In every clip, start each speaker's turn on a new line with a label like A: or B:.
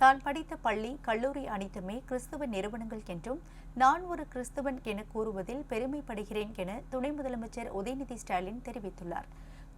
A: தான் படித்த பள்ளி கல்லூரி அனைத்துமே கிறிஸ்துவ நிறுவனங்கள் என்றும் நான் ஒரு கிறிஸ்துவன் என கூறுவதில் பெருமைப்படுகிறேன் என துணை முதலமைச்சர் உதயநிதி ஸ்டாலின் தெரிவித்துள்ளார்.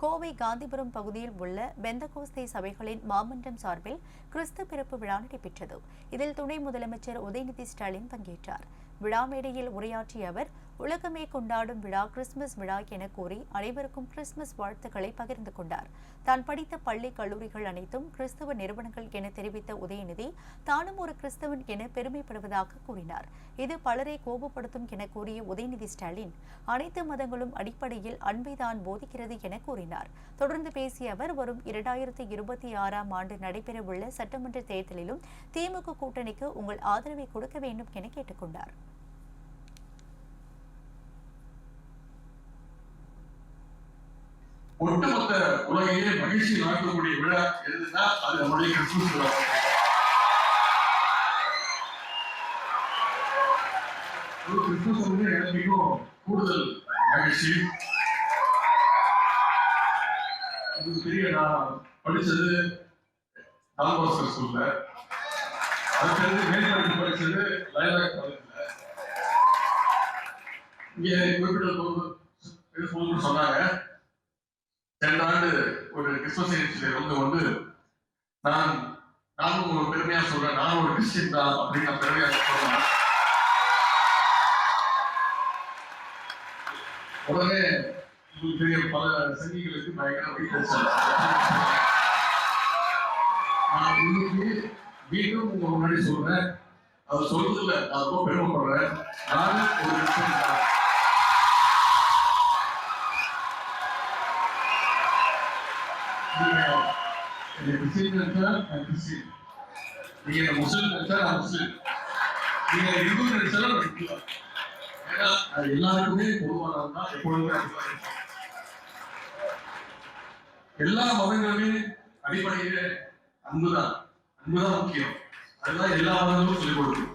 A: கோவை காந்திபுரம் பகுதியில் உள்ள பெந்தகோஸ்தே சபைகளின் மாமன்றம் சார்பில் கிறிஸ்து பிறப்பு விழா நடைபெற்றது. இதில் துணை முதலமைச்சர் உதயநிதி ஸ்டாலின் பங்கேற்றார். விழா மேடையில் உரையாற்றிய அவர் உலகமே கொண்டாடும் விழா கிறிஸ்துமஸ் விழா என கூறி அனைவருக்கும் கிறிஸ்துமஸ் வாழ்த்துக்களை பகிர்ந்து கொண்டார். தான் படித்த பள்ளி கல்லூரிகள் அனைத்தும் கிறிஸ்தவ நிறுவனங்கள் என தெரிவித்த உதயநிதி தானும் ஒரு கிறிஸ்தவன் என பெருமைப்படுவதாக கூறினார். இது பலரை கோபப்படுத்தும் என கூறிய உதயநிதி ஸ்டாலின் அனைத்து மதங்களும் அடிப்படையில் அன்பை தான் போதிக்கிறது என கூறினார். தொடர்ந்து பேசிய அவர் வரும் இரண்டாயிரத்தி இருபத்தி ஆறாம் ஆண்டு நடைபெறவுள்ள சட்டமன்ற தேர்தலிலும் திமுக கூட்டணிக்கு உங்கள் ஆதரவை கொடுக்க வேண்டும் என கேட்டுக்கொண்டார்.
B: ஒட்டுமொத்த உலகையே மகிழ்ச்சி நடக்கக்கூடிய விழா எதுனா அது நம்முடைய கிறிஸ்துமஸ் விழா. கிறிஸ்துமஸ் வந்து எனக்கு மிகவும் கூடுதல் மகிழ்ச்சி. இது பெரிய நான் படித்தது தாமோசர் ஸ்கூல்ல அதுக்கு மேற்படிப்பு படித்தது லயலா காலேஜ்ல இங்கே குறிப்பிட்ட போது சொன்னாங்க. சென்ற ஆண்டு ஒரு கிறிஸ்துவ நிகழ்ச்சியில வந்து வந்து நான் நானும் ஒரு பெருமையா சொல்றேன். நான் ஒரு கிறிஸ்டின் தான் அப்படின்னு நான் பெருமையா சொல்றேன். உடனே உங்களுக்கு தெரியும் பல சங்கிகளுக்கு பயங்கர நான் இன்னைக்கு மீண்டும் உங்க முன்னாடி சொல்றேன். அவர் சொல்றதுல நான் ரொம்ப பெருமைப்படுறேன். நானும் ஒரு கிறிஸ்டின் தான் நீங்க என்னை கிறிஸ்டின் நினைச்சா நான் கிறிஸ்டின் நீங்க என்ன முஸ்லிம் நினைச்சா நான் முஸ்லிம் நீங்க இந்து நினைச்சாலும் நான் இந்து ஏன்னா அது எல்லாருக்குமே பொதுவானது தான். எப்பொழுதுமே எல்லா மதங்களுமே அடிப்படையிலே அன்புதான். அன்புதான் முக்கியம். அதுதான் எல்லா மதங்களும் சொல்லிக் கொடுக்கும்.